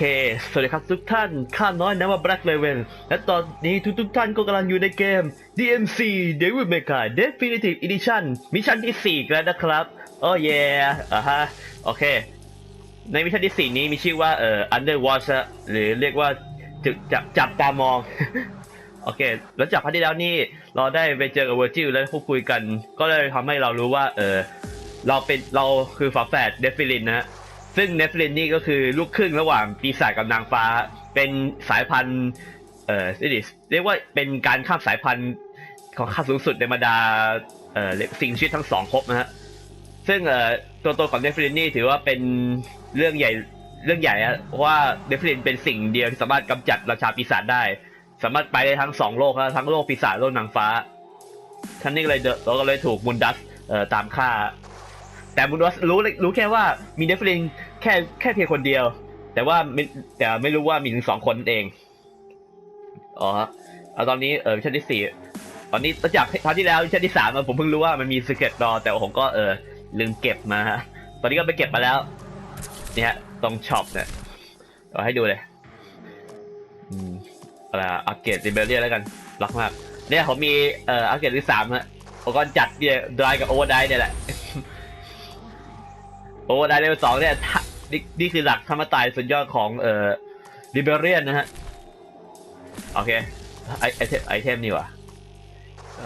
เค สวัสดีครับทุกท่าน ข้าน้อยนะว่า Black Raven และตอนนี้ทุกทุกๆท่านก็กำลังอยู่ในเกม DMC Devil May Cry Definitive Edition มิชชั่นที่ 4 แล้วนะครับ โอ้เย่อะฮะ โอเค ในมิชชั่นที่ 4 นี้มีชื่อว่าเอ่อ Underwatch หรือเรียกว่าจุดจับจับตามอง โอเค แล้วจากพาร์ทที่แล้วนี่ เราได้ไปเจอกับเวอร์จิลแล้วพูดคุยกัน ก็เลยทำให้เรารู้ว่า เออเราเป็นเราคือฝาแฝดเดฟิลินนะฮะ ซึ่งเนฟลินนี่ก็คือลูกครึ่งระหว่างปีศาจกับนางฟ้า เป็นสายพันธุ์เอ่อเรียกว่าเป็นการข้ามสายพันธุ์ของขั้นสูงสุดในบรรดาเอ่อสิ่งชีวิตทั้งสองภพนะฮะซึ่งเอ่อตัวตนของเนฟลินนี่ถือว่าเป็นเรื่องใหญ่เรื่องใหญ่อะว่าเนฟลินเป็นสิ่งเดียวที่สามารถกำจัดราชาปีศาจได้ สามารถไปได้ทั้งสองโลกนะทั้งโลกปีศาจโลกนางฟ้าท่านนี่เลยเดอะเราก็เลยถูกมุนดัสเอ่อตามฆ่า แต่มุนดัสรู้รู้แค่ว่ามีเนฟลินแค่แค่เพียงคนเดียว แต่ว่าไม่แต่ไม่รู้ว่ามีถึงสองคนเอง อ๋อเอาตอนนี้เออชั่นที่สี่ตอนนี้ตั้งจากคราวที่แล้วชั่นที่สามผมเพิ่งรู้ว่ามันมีสเก็ตดอแต่ผมก็เออลืมเก็บมาตอนนี้ก็ไปเก็บมาแล้วนี่ฮะตรงช็อปเนี่ยเอาให้ดูเลยอืมอะไรอะอัปเกรดริเบเรียแล้วกันรักมาก เนี่ยผมมีเอ่ออัปเกรดที่สามฮะผมก็จัดเนี่ยดรายกับโอเวอร์ไดเนี่ยแหละ อเวอร์ไดเลเวลสองเนี่ยนี่นี่คือหลักธรรมตายสุดยอดของเอ่อริเบเรียนนะฮะ โอเค ไอไอเทมไอเทมนี่วะ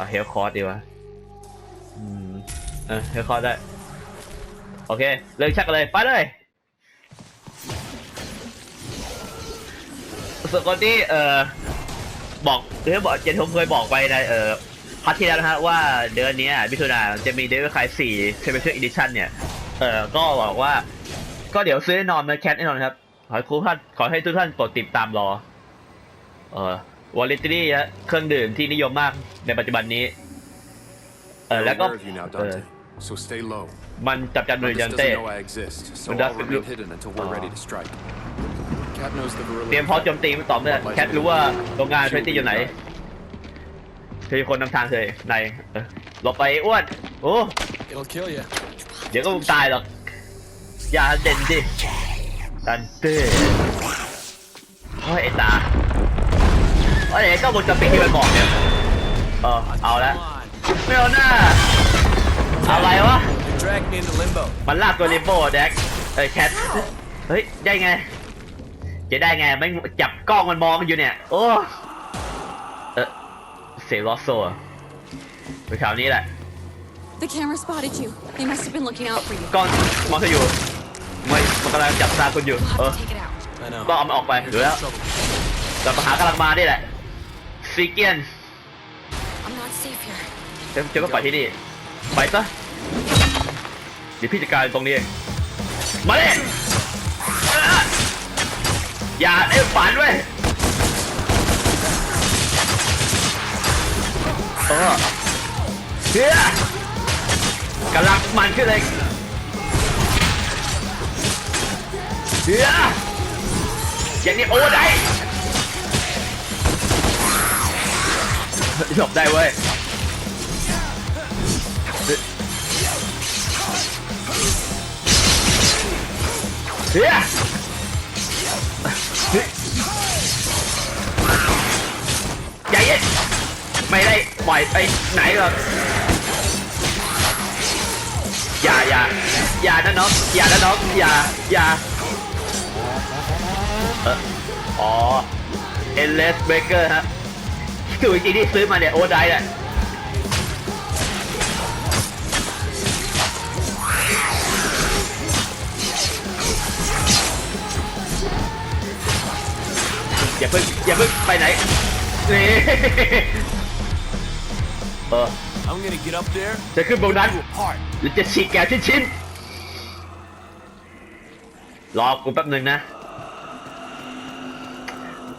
เฮลคอร์ดดีวะอืมเออเฮลคอร์ดได้ โอเค เริ่มชักเลยไปเลยส่วนคนที่เอ่อบอกเรื่องบอกเจนทมเคยบอกไปในเอ่อพาร์ทที่แล้วนะฮะว่าเดือนนี้มิถุนาจะมีเดวิลคาย4 Special Edition เนี่ย เอ่อก็บอกว่า ก็เดี๋ยวซื้อแน่นอนนะแคทแน่นอนครับ ขอให้ทุกท่านขอให้ทุกท่านโปรดติดตามรอ เอ่อวอลเลตรี่เครื่องดื่มที่นิยมมากในปัจจุบันนี้ เออ We're แล้วก็ aware of you now, เออ Dante. So stay low. มันจับจันโดย Marcus ยันเต้ doesn't know I exist, so But that's I'll the remain group- hidden until we're ready to strike. Cat knows the gorilla. เตรียมพร้อมโจมตีมันต่อเมื่อแคทรู้ว่าโรงงานเพชรที่อยู่ไหนเธอเป็นคนนำทางเธอในเออหลบไปอ้วนโอ้ It'll kill you. เดี๋ยวก็มึงตายหรอก อย่าเด่นดิดันเต้โอ้ยไอ้ตาโอ้ยไอ้ก็บนจะปิดที่มันบอกเนี่ยเออเอาละไม่เอาหน้าอะไรวะ Drag me into limbo. มันลากตัวลิมโบแดกเอ้ยแคทเฮ้ยได้ไงจะได้ไงไม่จับกล้องมันมองอยู่เนี่ยโอ้เออเซลอสโซ่ไปแถวนี้แหละ The camera spotted you. They must have been looking out for you. กล้องมองเธออยู่ไม่มันกำลังจับตาคุณอยู่ We'll เออ have to take it out. I know. ก็เอามันออกไปหรือแล้ว Trouble. แต่ปัญหากำลังมานี่แหละซีเกียน I'm not safe here. เจ้าเจ้าก็ปล่อยที่นี่ไปซะเดี๋ยวพี่จัดการตรงนี้เองมาเลยอย่าได้ฝันเว้ยเออเฮีย กำลังมันขึ้นเลยเฮียอย่างนี้โอ้ได้หลบได้เว้ยเฮียใจเย็นไม่ได้ปล่อยไปไหนหรอก อย่าอย่าอย่านะน้องอย่านะน้องอย่าอย่าเอออ๋อเอเลสเบเกอร์ฮะคือจริงๆที่ซื้อมาเนี่ยโอ้ได้แหละอย่าเพิ่งอย่าเพิ่งไปไหนนี่เออ I'm gonna get up there. จะขึ้นบนนั้น You apart. ห รือจะฉีกแกชิ้นชิ้นๆรอกูแป๊บหนึ่งนะ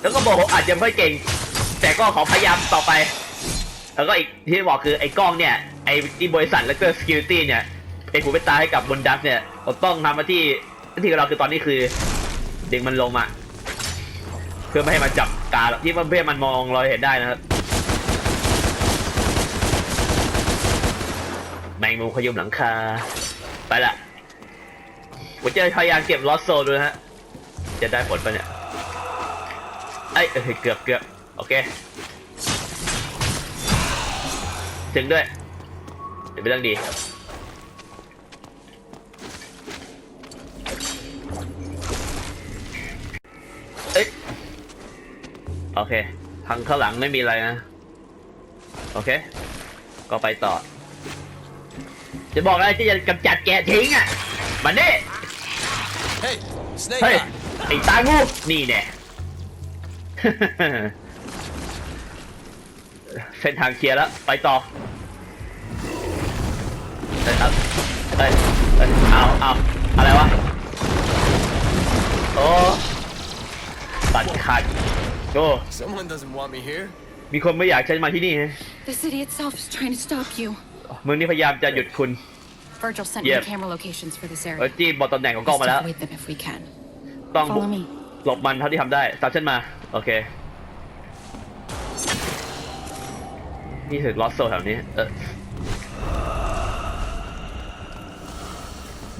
แล้วก็บอกผมอาจจะไม่เก่ง แต่ก็ขอพยายามต่อไป แล้วก็อีกที่บอกคือไอ้กล้องเนี่ย ไอ้ที่บริษัทแล้วก็ security เนี่ยเป็นหูเป็นตาให้กับบนดัสเนี่ยเราต้องทำหน้าที่หน้าที่ของเราคือตอนนี้คือดึงมันลงมา เพื่อไม่ให้มันจับตาที่เพื่อมันมองเราเห็นได้นะครับ มงมุมขยุมหลังคา ไปละผมจะพยายามเก็บลอสโซดูนะฮะ จะได้ผลปะเนี่ย ไอ้เอ้ยเกือบเกือบโอเค ถึงด้วยเดี๋ยวเป็นเรื่องดีเอ้ยโอเค ทางข้างหลังไม่มีอะไรนะ โอเค ก็ไปต่อ จะบอกอะไรที่จะกำจัดแกทิ้งอะมาเน่ Hey, snake เฮ้ย eye. ไอ้ตางูนี่แน่ เส้นทางเคลียร์แล้ว ไปต่อเอ้ยเอาเอ้ยเอ้ยเอาเอาอะไรวะ โอ้ตัดขาดโอ้ Someone doesn't want me here. มีคนไม่อยากฉันมาที่นี่ฮะ The city itself is trying to stop you. เมืองนี้พยายามจะหยุดคุณ Virgil sent Yep. me camera locations for this เออ area. จี้บอกตำแหน่งของกล้อง Let's มาแล้ว avoid them if we can. ต้องบุก Follow me. หลบมันเท่าที่ทำได้ตามฉันมา โอเค นี่คือลอสโซแถวนี้ เออ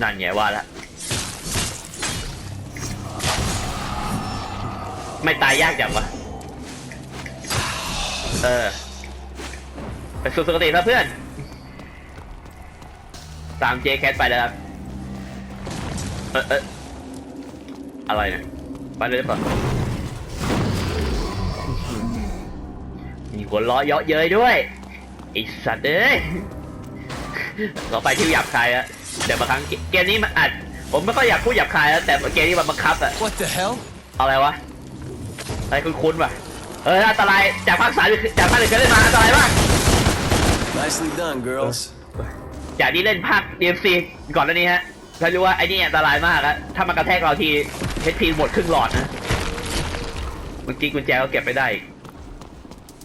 นั่นไงว่าละไม่ตายยากจังวะ เออ ไปสู่สุคติแล้วเพื่อน ตามเจแคทไปแล้วครับ เออเอออะไรเนี่ย ไปเลยหรือเปล่ามีหัวล้อเยาะเย้ยด้วยไอสัตว์เอ้ยเราไปที่หยาบคายอะแต่บางครั้งเกเกมนี้มันอัด ผมไม่ค่อยอยากพูดหยาบคายแล้วแต่เกมนี้มันบังคับอะ What the hell? อะไรวะ อะไรคุ้นๆวะเอออันตรายจากภาคสามจากภาคหนึ่งเคยเล่นมาอันตรายมาก Nicely done, girls. จากที่เล่นภาค DMC ก่อนหน้านี้ฮะเรารู้ว่าไอ้นี่อันตรายมากอะถ้ามันกระแทกเราที HP หมดครึ่งหลอดนะเมื่อกี้กุญแจก็เก็บไปได้อีก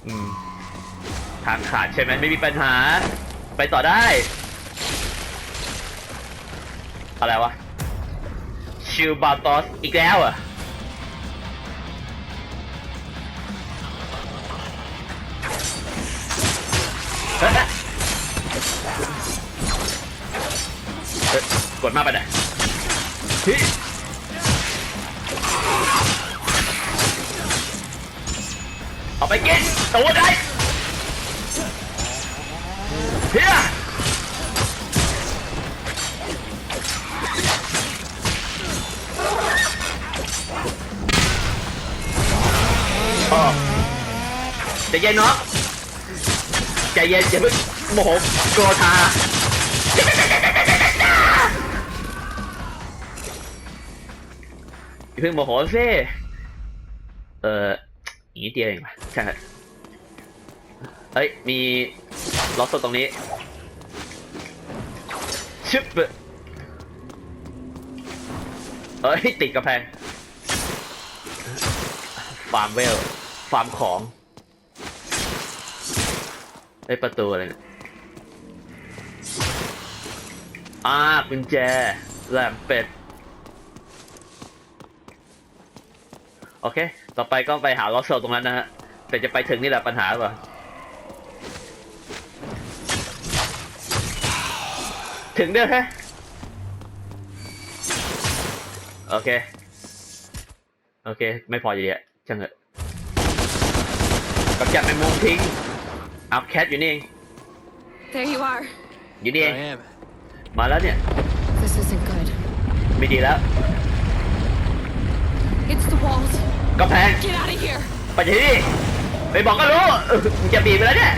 อืมทางขาดใช่ไหมไม่มีปัญหา ไปต่อได้ อะไรวะ ชิลบาตอสอีกแล้วอะเฮ้ย เฮ้ยกดมาไปไหนฮ้ยเอาไปกินตัวได้เฮียอ๋อใจเย็นเนาะใจเย็นอย่าเพิ่งโมโหโกรธา เพิ่งโมโหสิเอออย่างนี้เดียวเองใช่เฮ้ย มีล็อกโซ่ตรงนี้ ชึบเอ้ย ติดกระแพง ฟาร์มเวล ฟาร์มของ ไอ้ยประตูอะไรเนี่ยอ่ากุญแจแหลมเป็ด โอเค ต่อไปก็ไปหาลอสเซลตรงนั้นนะฮะ แต่จะไปถึงนี่แหละปัญหาหรือเปล่าถึงเด้อฮะ โอเค โอเค ไม่พออยู่ดีอะช่างเถอะกำจัดแมงมุมทิ้งเอาแคทอยู่นี่เอง There you are. อยู่นี่เอง I am. มาแล้วเนี่ย This isn't good. ไม่ดีแล้ว It's the walls. กำแพง Get out of here. ไปที่นี่ไปบอกก็รู้เออมึงจะบีบไปแล้วเนี่ย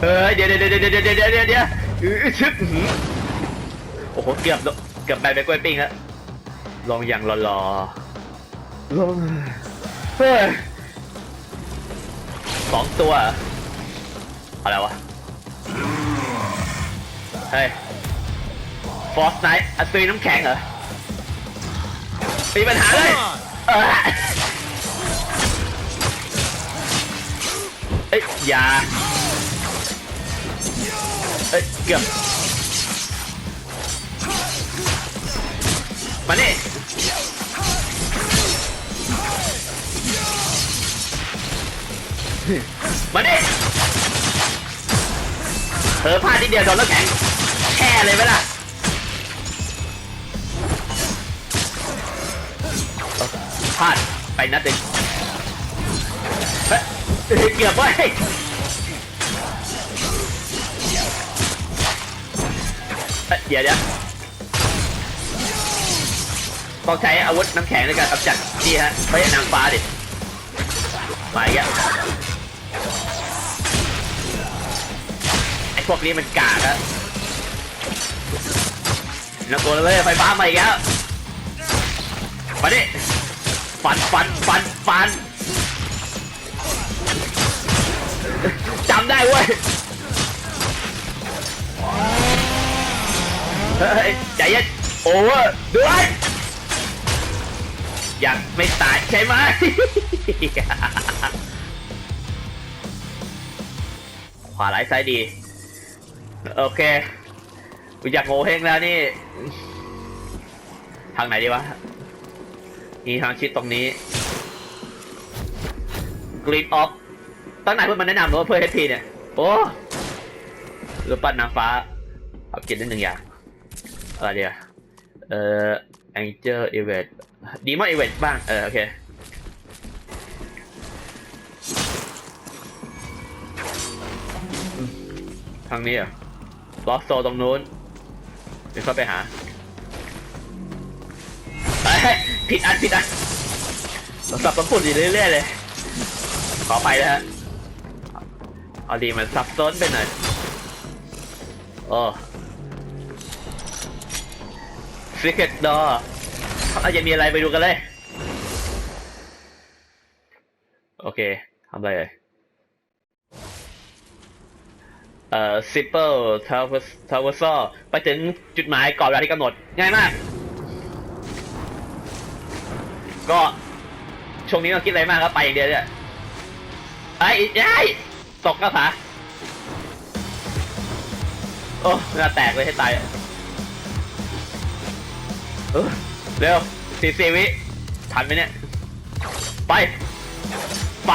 เออเดี๋ยวเดี๋ยวเดี๋ยวเดี๋ยวเดี๋ยวเดี๋ยวเดี๋ยวเดี๋ยวอื้อชึบอื้อหือโอ้โหเกือบโดเกือบไปไปกล้วยปิ้งแล้วลองอย่างรอๆลองเฮ้ยสองตัวเหรออะไรวะเฮ้ยฟอสไนท์อัศวินน้ำแข็งเหรอมีปัญหาเลยเออ อ้ยอย่าเอ้ยเกือบมานี่ยมานี่ยเธอพลาดทีเดียวโดนแล้วแข็งแช่เลยไหมล่ะพลาดไปนัดหนึ่งเฮ้ย เกือบไว้ยเอ้ยเดี๋ยวเดี๋ยวต้องใช้อาวุธน้ำแข็งในการกำจัดนี่ฮะไม่ใช่นางฟ้าดิมาอีกแล้วไอ้พวกนี้มันกากอะแล้วตัวเลยไฟฟ้ามาอีกแล้วมาดิฟันฟันฟันฟันำได้เว้ยเฮ้ยใจเย็นโอเวอร์ด้วยยังไม่ตายใช่ไหม ขวาไหลซ้ายดี โอเคกูอยากโง่เฮงแล้วนี่ ทางไหนดีวะ มีทางชิดตรงนี้กรีนออฟ ตั้งไหนเพื่อนมันแนะนำว่าเพื่อเฮพีเนี่ย โอ้รูปปั้นนางฟ้า เอาเกินได้หนึ่งอย่างอะไรเดียวเอ่อ Angel Event Demon Event บ้าง เออ โอเคทางนี้อะล็อกโซตรงนู้นเดี๋ยวเข้าไปหาเอ้ผิดอันผิดอันสับสนปุ่นอยู่เรื่อยๆเลย ขอไปนะฮะ เอาดีมันซับซ้อนไปหน่อยโอ้ Secret Door อาจจะมีอะไรไปดูกันเลย โอเคทำอะไรเลยเอ่อ Simple Traverse Traversal ไปถึงจุดหมายก่อนเวลาที่กำหนด ง่ายมาก ก็ช่วงนี้เราคิดอะไรมากก็ไปอย่างเดียวเนี่ยไอ้ไอ้ย ตกกระผาโอ้หน้าแตกเลยให้ตายอะเออเร็วสี่สี่วิทันไหมเนี่ย ไป ไป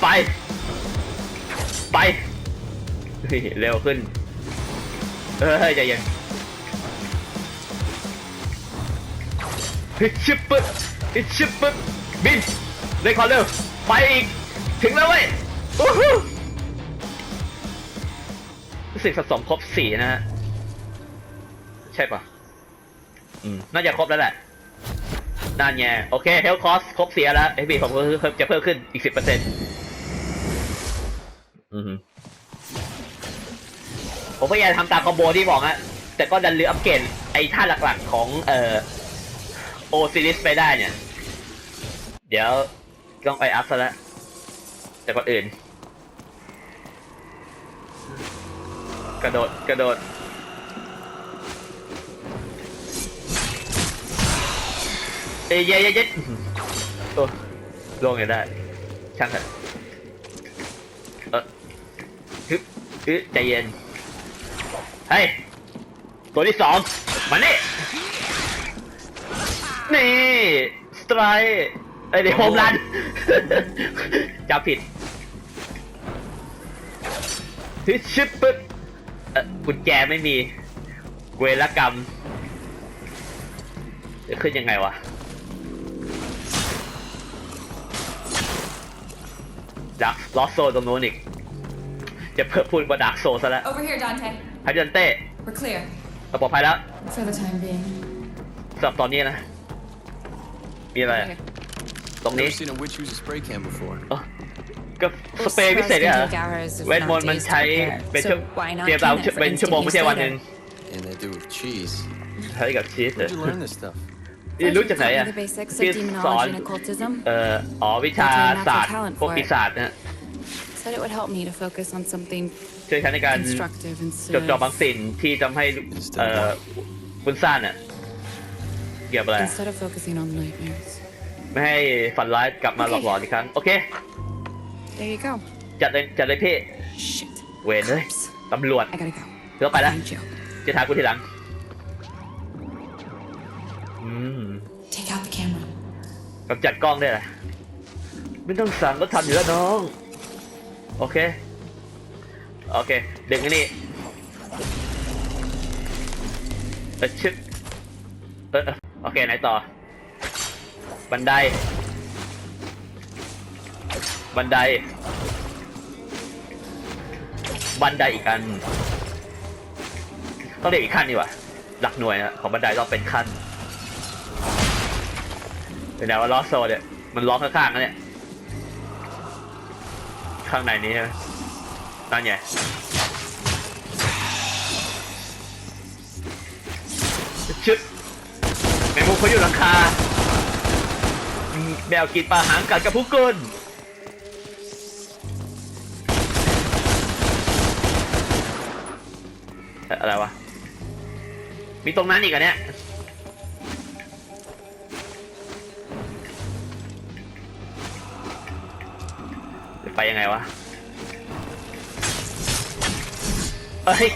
ไป ไปเฮ้ยเร็วขึ้น เออใจเย็นฮิชิปปึ๊บฮิชิปปึ๊บบินเลยขอเร็วไปอีก ถึงแล้วเว้ย รู้สึกสะสมครบสี่นะฮะ ใช่ปะอืม น่าจะครบแล้วแหละนั่นไงโอเคเฮลคอสครบเสียแล้วเอพีผมก็จะเพิ่มขึ้นอีกสิบเปอร์เซ็นต์ผมพยายามทำตามคอมโบที่บอกฮะแต่ก็ดันลืมอัปเกรดไอ้ท่าหลักๆของเอ่อโอซิลิสไปได้เนี่ย เดี๋ยวต้องไปอัพซะแล้วแต่ก่อนอื่น กระโดด กระโดด เอ้ยเย้เย้เย้โอ้ลงยังได้ ช่างเถอะเออฮึบฮึบใจเย็น เฮ้ย ตัวที่สองมานี่ นี่สไตร์ไอยเดี๋ยวโฮมรัน จับผิดฮิชิปปึ๊บ อ่อกุญแจไม่มีเวรกรรมจะขึ้นยังไงวะดักลอสโซตรงนู้นอีก จะเพิ่มพูดว่าดักโซซะแล้ว Over here, Dante. พายันเต้ We're clear. เราปลอดภัยแล้ว For the time being. สำหรับตอนนี้นะ มีอะไรอะ Okay. ตรงนี้ Never seen a witch use a spray can before. เออ ก็สเปรย์พิเศษเนี่ยเหรอ Take hours, if เวท not มนต์มัน days to ใช้ prepare. เป็นชั่ว So why not เตรียมเรา can it for เป็นชั่วโมง instant ไม่ใช่ use วันหนึ่ง later? And they do with cheese. ใช้กับชีส Where'd you learn this stuff? นี่รู้จากไหนอะ The basics of ที่สอน demonology and occultism. เอ่ออ๋อวิชาศาสตร์พวกปีศาจนะฮะ Said it would help me to focus on something ช่วยฉันในการ constructive จด instead จ่อบาง of, สิ่งที่ทำให้เอ่อบุญซ่านอะเกี่ยวกับอะไรอะ instead of focusing on nightmares. ไม่ให้ฝันร้ายกลับมาหลอกหลอนอีกครั้ง โอเค There you go. จัดเลยจัดเลยพี่ Shit. เวรเลย Cops. ตำรวจ I gotta go. เดี๋ยวไปแล้ว Find you. จะทากูทีหลัง อืม Take out the camera. กำจัดกล้องได้เหรอไม่ต้องสั่งก็ทำอยู่แล้วน้อง โอเค โอเค ดึงอันนี้เออชึบเออเออโอเค ไหนต่อ บันได บันได บันไดอีกอันต้องเรียกอีกขั้นดีกว่าหลักหน่วยนะของบันไดต้องเป็นขั้นเป็นแนวว่าล้อโซเนี่ยมันล้อข้างๆนะเนี่ยข้างในนี้ใช่ไหมนั่นไงชึดแมงมุมเขาอยู่หลังคาแมวกินปลาหางกัดกับผู้กุน อะไรวะ มีตรงนั้นอีกอันเนี้ยจะไปยังไงวะ เอ้ย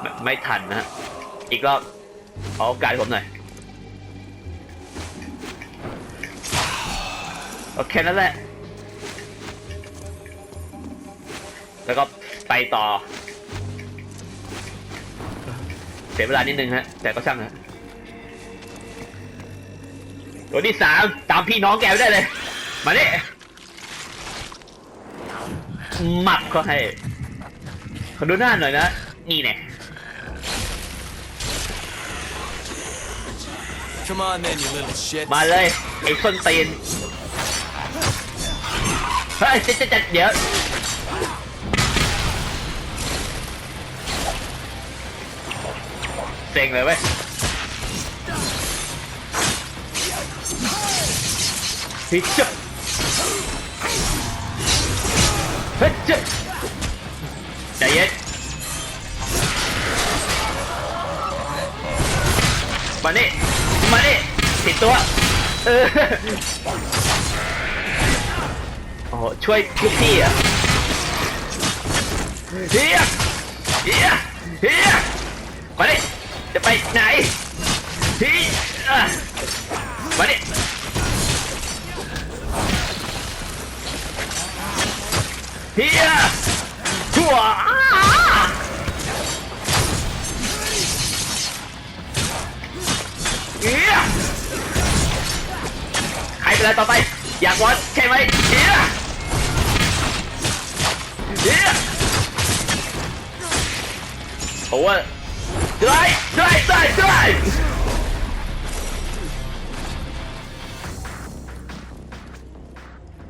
ไม่ไม่ทันนะ อีกรอบเอาโอกาสผมหน่อย โอเคนั่นแหละ แล้วก็ไปต่อ เสียเวลานิดนึงฮะ แต่ก็ช่างฮะ ตัวที่สามตามพี่น้องแกไปได้เลย มาดิหมับเขาให้ขอดูหน้าหน่อยนะ นี่เนี่ย Come on, then, you little shit. มาเลยไอ้ส้นตีนเฮ้ยเจ๊เจ๊เดี๋ยว เซ็งเลยเว้ยฮิจบเฮ้ยเจ๊ใจเย็นมาเนี่มาเนี่ติดตัวเออโอ้ช่วยลูกพี่อะเฮียเฮียเฮียมาดิ จะไปไหนเฮียอะมาดิเฮียชั่วอ้าเฮียใครเป็นอะไรต่อไป อยากวอดใช่ไหมเฮียเฮียโอ้ย ได้ได้ได้ได้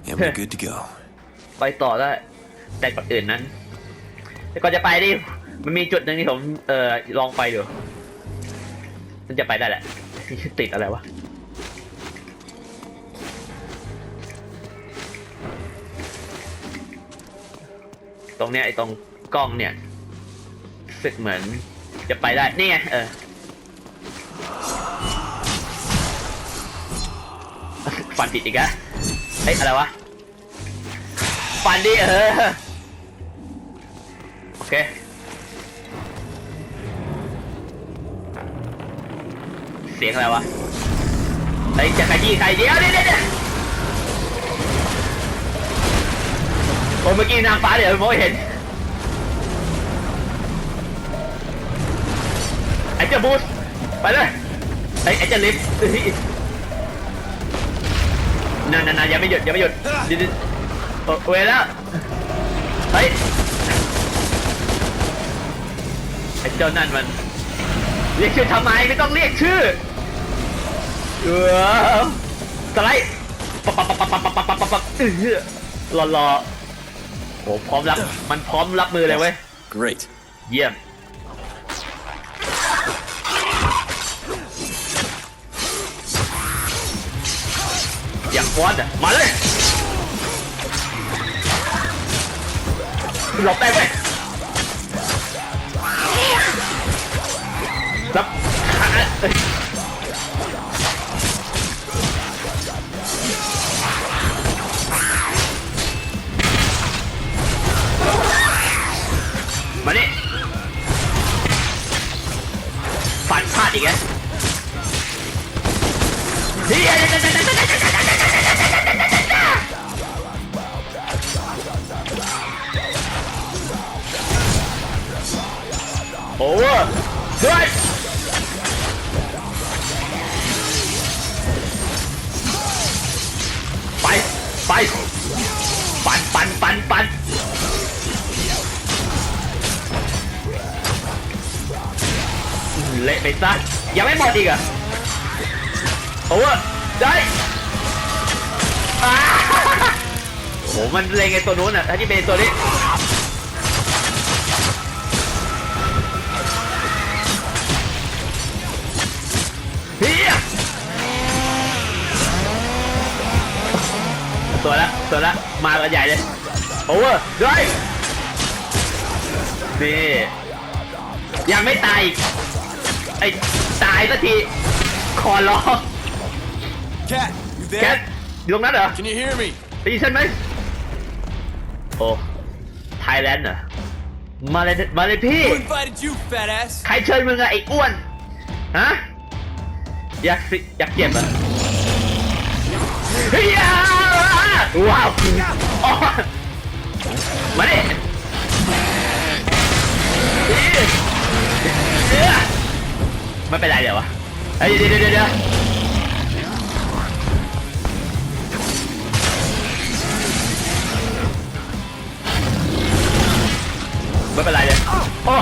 And we're good to go. ไปต่อได้ แต่ก่อนอื่นนั้น แต่ก่อนจะไปดิมันมีจุดหนึ่งที่ผมเอ่อลองไปดูมันจะไปได้แหละ ติดอะไรวะตรงเนี้ยไอ้ตรงกล้องเนี่ยรู้สึกเหมือน จะไปได้ นี่ไง เออ ฟันผิดอีกอะเฮ้ย อะไรวะ ฟันดิเออ โอเค เสียงอะไรวะ เฮ้ย จะขยี้ใครเดี๋ยวเดี๋ยวเดี๋ยวโอ้เมื่อกี้นางฟ้าเดี๋ยวมองไม่เห็น อ้เจ้าบูสไปเลยไอ้ไอ้เจ้าลิฟนั่นนั่นอย่าไม่หยุดอย่าไม่หยุดเดี๋ยวเดี๋ยวเอเวแล้วเฮ้ยไอ้เจ้านั่นมัน เรียกชื่อทำไมไม่ต้องเรียกชื่อเออสไลด์ปับปับปับปับปับปับปับปับปับเออรอรอโหพร้อมรับมันพร้อมรับมือเลยเว้ย Great. เยี่ยม อย่างฟอนอะมาเลยหลบได้ไหมรับมานี่ฟันพลาดอีกแล้ว เฮ้ยโอ้ด้วยไปไปันปันปันปันเละไปซะยังไม่หมดอีกเหรอะโอเวอร์ได้โหมันเลงไอ้ตัวนู้นอะถ้าที่เป็นตัวนี้ ตัวละตัวละมากันใหญ่เลยโอเวอร์ด้วยนี่ยังไม่ตายอีกไอ้ตายสักทีขอร้อง Cat, you แคท there? อยู่ตรงนั้นเหรอ Can you hear me? ได้ยินฉันไหมโอ้ไทยแลนด์เหรอมาเลยมาเลยพี่ Who invited you, fat ass? ใครเชิญมึงอะไอ้อ้วน ฮะ อยากสิอยากเก็บอะ เฮียว้าวอ๋อมาดิไม่เป็นไรเดี๋ยววะเฮ้ยเดี๋ยวเดี๋ยวเดี๋ยวเดี๋ยวไม่เป็นไรเลยโอ้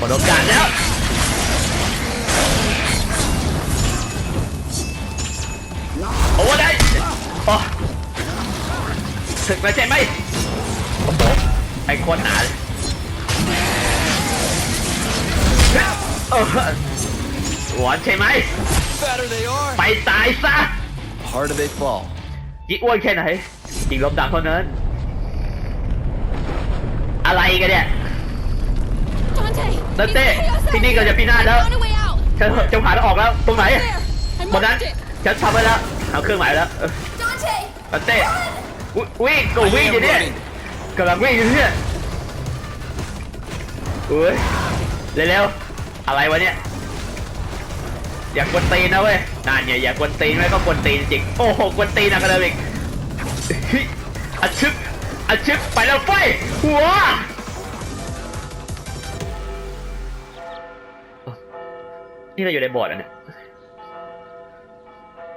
หมดโอกาสแล้วโอ้ได้โอ้ถึกแล้วใช่ไหมโอ้โหไอ้คนหาเลยเออหวานใช่ไหม Fatter they are. ไปตายซะ The harder they fall. ยิ่งอ้วนแค่ไหนยิ่งลมดังเท่านั้น อะไรกันเนี่ย Dante! Dante, He's chaos out sini kau here. jadi pindah dah. Find a way out. ฉันจะหาทางออกแล้วตรงไหน There. I บนนั้น marked it. ฉันทำไปแล้วเอาเครื่องหมายแล้วเออ Dante! อันเต้วิวิ่งก็ I วิ่ง am อยู่เนี่ย running. กำลังวิ่งอยู่เนี่ยเอ้ยเร็วๆอะไรวะเนี่ยอย่ากกวนตีนนะเว้ยนั่นเนี่ยอย่ากกวนตีนไว้ก็กวนตีนจริงโอ้โหกวนตีนนะกันเลยอีกเฮ้ยอัดชึบอัดชึบไปแล้วไฟหัว นี่เราอยู่ในโบอร์ดอะเนี่ย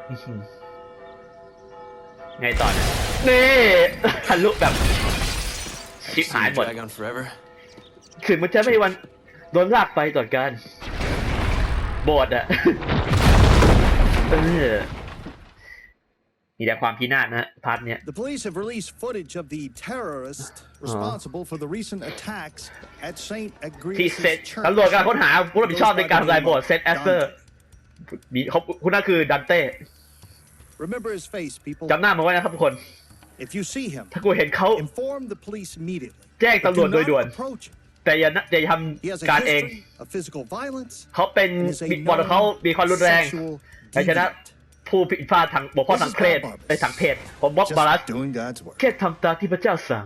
อื้อหือไงต่อเนี่ยนี่ทะลุแบบชิบ Seen หาย you หมด drag on forever. ถึงมันจะไม่มีวันโดนลากไปต่อการโบดอะเออ มีแต่ความพินาศนะฮะพาร์ทเนี้ย The police have released footage of the terrorist responsible for the recent attacks at St. ที่ Agrius เซต Church. ตำรวจกำลังค้นหาผู้รับผิดชอบในการทำลายโบสถ์เซตแอสเซอร์มีเขาคุณนั่นคือดันเต้ Remember his face, people. จำหน้ามาไว้นะครับทุกคน If you see him, ถ้ากูเห็นเขา inform the police immediately. แจ้ง But ตำรวจ do โดยด่วน not approach him. แต่อย่านะอย่าท He has ำ a การเอง history of physical violence เขาเป็น and is a มีบอลเขามีความรุนแรง sexual ในชนะ deviant. ผู้ผิดพลาดทางบกพร่องทางเพศไอ้ยทางเพศผมบอกบาลัส Just doing God's work. แค่ทำตามที่พระเจ้าสั่ง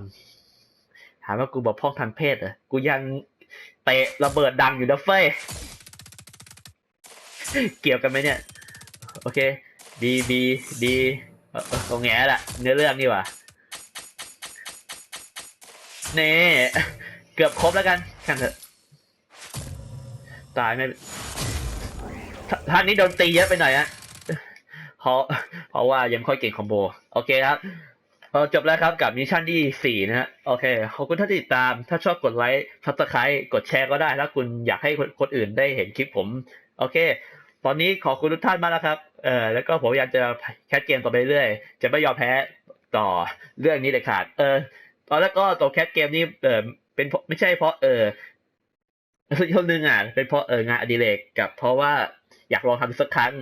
ถามว่ากูบอกพ้องทางเพศเหรอกูยังเตะระเบิดดังอยู่นะเฟ้ยเกี่ยวกันไหมเนี่ย โอเคดีดีดีเออเออตรงแง่แหละเนื้อเรื่องนี่หว่าเน่เกือบครบแล้วกันกันเถอะตายไม่ทท่านนี้โดนตีเยอะไปหน่อยฮะเพ ราะเพราะว่ายังไม่ค่อยเก่งคอมโบ โอเคครับเจบแล้วครับกับมิชชั่นที่สี่นะฮะโอเค ขอบคุณที่ติดตาม ถ้าชอบกดไลค์ซับสไครต์กดแชร์ก็ได้ ถ้าคุณอยากให้คนคนอื่นได้เห็นคลิปผม โอเค ตอนนี้ขอบคุณทุกท่านมากแล้วครับเออแล้วก็ผมอยากจะแคสเกมต่อไปเรื่อยจะไม่ยอมแพ้ต่อเรื่องนี้เลยขาด เออตอนแรกก็ตัวแคสเกมนี้เออเป็นไม่ใช่เพราะเออช่วงหนึงอะเป็นเพราะเอองานอดิเรกกับเพราะว่าอยากลองทำสักครั้ง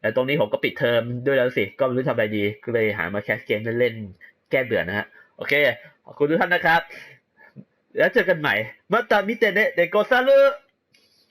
แต่ตรงนี้ผมก็ปิดเทอมด้วยแล้วสิ ก็ไม่รู้ทำอะไรดี ก็เลยหามาแคสเกมเล่นๆ แก้เบื่อนะฮะ โอเค ขอบคุณทุกท่านนะครับ แล้วเจอกันใหม่มาตามิเตเนเดโกซาลุ